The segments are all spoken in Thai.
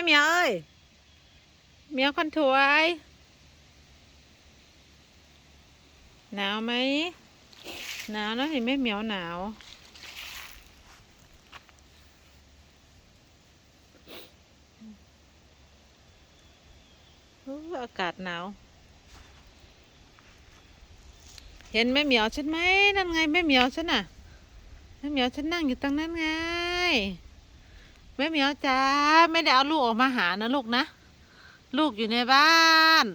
ม่เมียวเอ้ย เมียวคนถวย หนาวไหม หนาวนะเห็นไหมเหมียวหนาว อากาศหนาว เห็นแม่เหมียวฉันไหมนั่นไงแม่เหมียวฉันน่ะแม่เหมียวฉันนั่งอยู่ตรงนั้นไง ม่เหมียวจ้าไม่ได้เอาลูกออกมาหานะลูกนะ ลูกอยู่ในบ้าน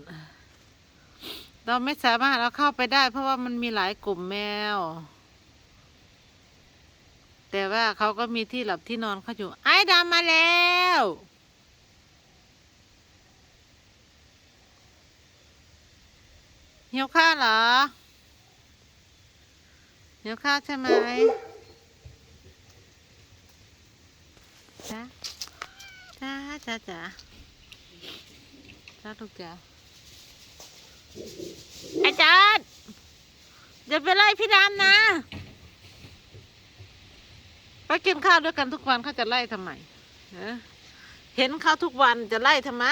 เราไม่สามารถเอาเข้าไปได้ เพราะว่ามันมีหลายกลุ่มแมว แต่ว่าเขาก็มีที่หลับที่นอนเขาอยู่ ไอ้ดำมาแล้วเหิวข้าเหรอเหิวข้าใช่ไหม จ้าจ้าจ้าจ้าจ้าลูกจ้าอาจารย์อย่าไปไล่พี่ดำนะ ไปกินข้าวด้วยกันทุกวันเขาจะไล่ทำไมเห็นเขาทุกวันจะไล่ทำไม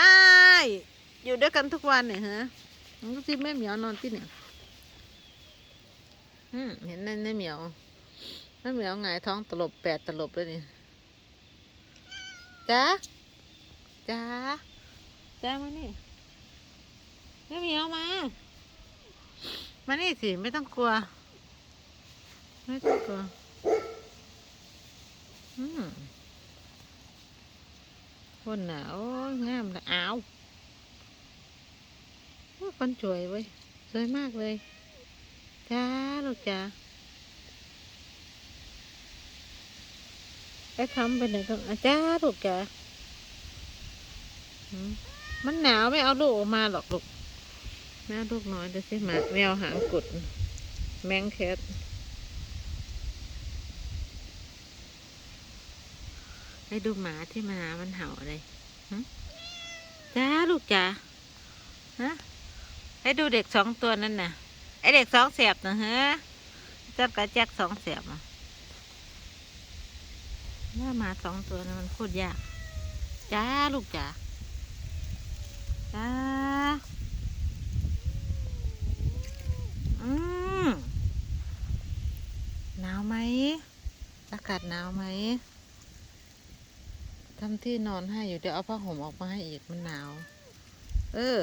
อยู่ด้วยกันทุกวันเนี่ยฮะมันก็ที่แม่เหมียวนอนที่เนี่ยอืมเห็นนั่นแม่เหมียวแม่เหมียวหงท้องตลบแปดตลบเลยนี่ จ้าจ้าจ้ามานี่แม่เหมียวมามานี่สิไม่ต้องกลัว ไม่ต้องกลัว อืมคนหนาวงามเลยอ้าวคนสวยเว้ยสวยมากเลย จ้าลูกจ้า ไอ้ทำไปไหนต้องอาจ้าลูกจ้ามันหนาวไม่เอาลูกออกมาหรอกลูกแม่ลูกน้อยเดี๋ยวสิหมาแมวหางกุด แมงแคทให้ดูหมาที่มันหามันเห่าอะไรจ้าลูกจ้าฮะให้ดูเด็กสองตัวนั่นน่ะไอเด็กสองแสบนะฮะจ้ากระแจกสองแสบอะ ว่ามาสองตัวนะมันโคตรยากจ้าลูกจ้าจ้าอืมหนาวไหมอากาศหนาวไหมทำที่นอนให้อยู่เดี๋ยวเอาผ้าห่มออกมาให้อีกมันหนาว เออ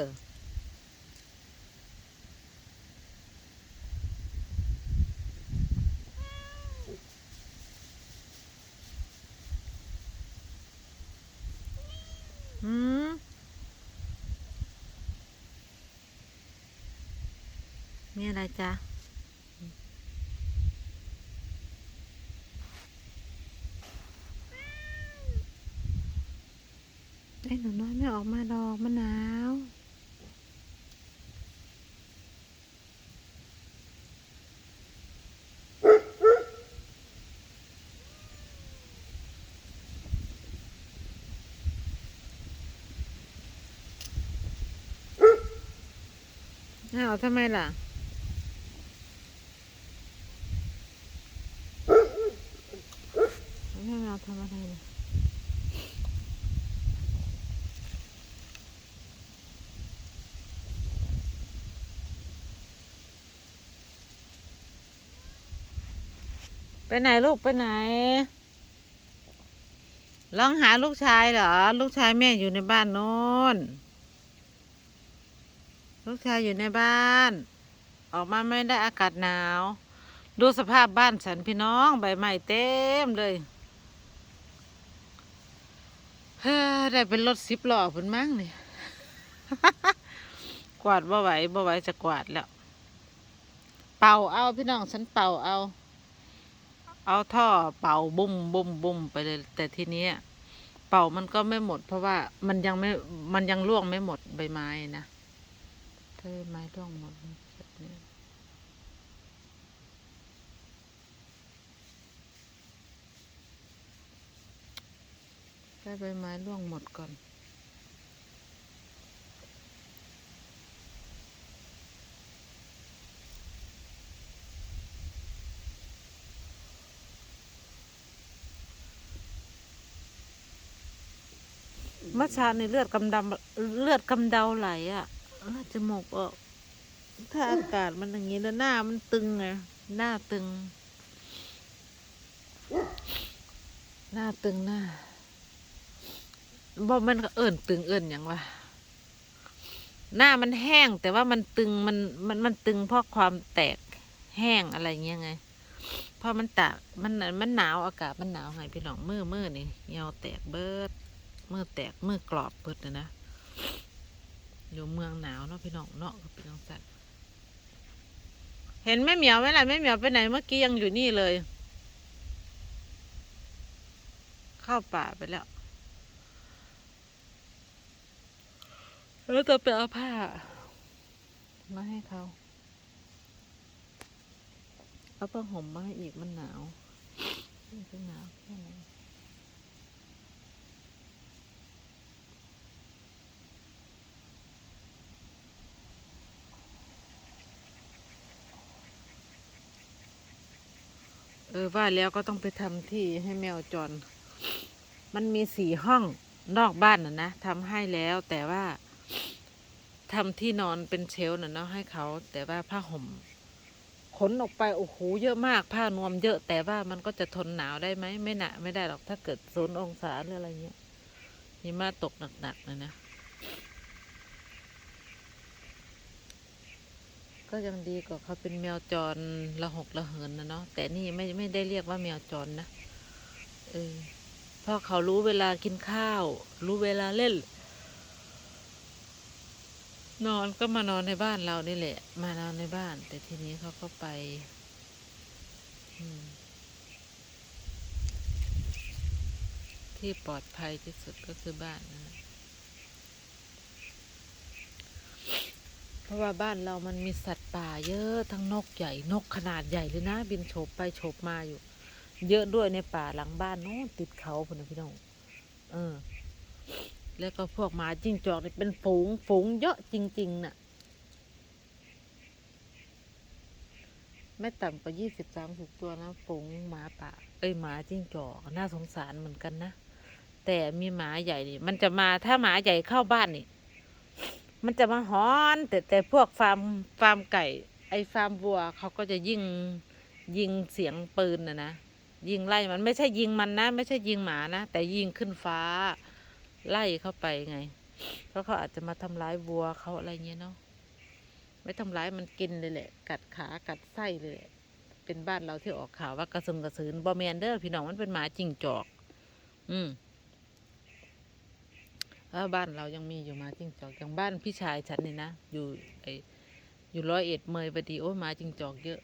ม มีอะไรจ๊ะไอ้หนูน้อยไม่ออกมาดอกมะนาวอ้าวทำไมล่ะ แม่เราทำอะไรเนี่ยไปไหนลูกไปไหนลองหาลูกชายเหรอ ลูกชายแม่อยู่ในบ้านโน้น ลูกชายอยู่ในบ้าน ออกมาไม่ได้อากาศหนาว ดูสภาพบ้านฉันพี่น้องใบไม้เต็มเลย เฮ้อได้เป็นรถสิบล้อเพุ่นมั้งนี่กวาดบ่ไหวบ่ไหวจะกวาดแล้ว เป่าเอาพี่น้องฉันเป่าเอา เอาท่อเป่าบุ้มบุ้มบุ้มไปเลย แต่ทีนี้เป่ามันก็ไม่หมด เพราะว่ามันยังไม่มันยังร่วงไม่หมดใบไม้นะเธอไม้ร่วงหมดแบบนี้ ได้ใบไม้ร่วงหมดก่อนมื่อเช้าในเลือดกำดำเลือดกำเดาไหลอะจมูกออกถ้าอากาศมันอย่างนี้แล้วหน้ามันตึงไงหน้าตึง หน้าตึงหน้า บอกมันก็เอิ่นตึงเอิ่นอย่างวะหน้ามันแห้ง แต่ว่ามันตึงมันมันมันตึงเพราะความแตกแห้งอะไรเงี้ยไงเพราะมันตากมันมันหนาวอากาศมันหนาวไงพี่น้องมือมือนี่เหี่ยวแตกเบิดมือแตกมือกรอบเบิดนะนะอยู่เมืองหนาวเนาะพี่น้องเนาะก็เป็นจังสันเห็นแม่เหมียวไหมล่ะแม่เหมียวไปไหนเมื่อกี้ยังอยู่นี่เลย เข้าป่าไปแล้ว แล้วจะไปเอาผ้า มาให้เขา เอาผ้าห่มมาให้อีกมันหนาวมันจะหนาวแค่ไหนเออว่าแล้วก็ต้องไปทำที่ให้แมวจร มันมีสี่ห้องนอกบ้านน่ะนะทำให้แล้วแต่ว่า ทำที่นอนเป็นเชลน่ะเนาะให้เขา แต่ว่าผ้าห่มขนออกไปโอ้โหเยอะมากผ้านวมเยอะ แต่ว่ามันก็จะทนหนาวได้ไหมไม่หนาไม่ได้หรอกถ้าเกิดศูนย์องศาหรืออะไรเงี้ยหิมะตกหนักๆนะนะก็ยังดีกว่าเขาเป็นแมวจรละหกละเหินนะเนาะแต่นี่ไม่ไม่ได้เรียกว่าแมวจรนะเออพราะเขารู้เวลากินข้าว รู้เวลาเล่น นอนก็มานอนในบ้านเรานี่แหละ มานอนในบ้าน แต่ทีนี้เขาก็ไปที่ปลอดภัยที่สุดก็คือบ้านนะ เพราะว่าบ้านเรามันมีสัตว์ป่าเยอะทั้งนกใหญ่นกขนาดใหญ่เลยนะ บินโฉบไปโฉบมาอยู่ เยอะด้วยในป่าหลังบ้านโน้ติดเขาพนนะพี่น้อง แล้วก็พวกหมาจิ้งจอกนี่เป็นฝูงฝูงเยอะจริงๆน่ะ ไม่ต่ำกว่ายี่สิบสามสิบตัวนะ ฝูงหมาป่าเอ้ยหมาจิ้งจอกน่าสงสารเหมือนกันนะ แต่มีหมาใหญ่นี่ มันจะมาถ้าหมาใหญ่เข้าบ้านนี่ มันจะมาหอน แต่แต่พวกฟาร์มฟาร์มไก่ ไอ้ฟาร์มวัวเขาก็จะยิงยิงเสียงปืนนะนะยิงไล่มันไม่ใช่ยิงมันนะ ไม่ใช่ยิงหมานะ แต่ยิงขึ้นฟ้า ไล่เข้าไปไง เพราะเขาอาจจะมาทำร้ายวัวเขาอะไรเงี้ยเนาะไม่ทำร้ายมันกินเลยแหละ กัดขากัดไส้เลยแหละเป็นบ้านเราที่ออกข่าวว่ากระซึมกระสืนบอมแมนเดอร์พี่น้องมันเป็นหมาจิงจอก อืมแล้วบ้านเรายังมีอยู่หมาจิงจอกอย่างบ้านพี่ชายฉันนี่นะอยู่ไออยู่ร้อยเอ็ดเมยบดีโอ้หมาจิงจอกเยอะ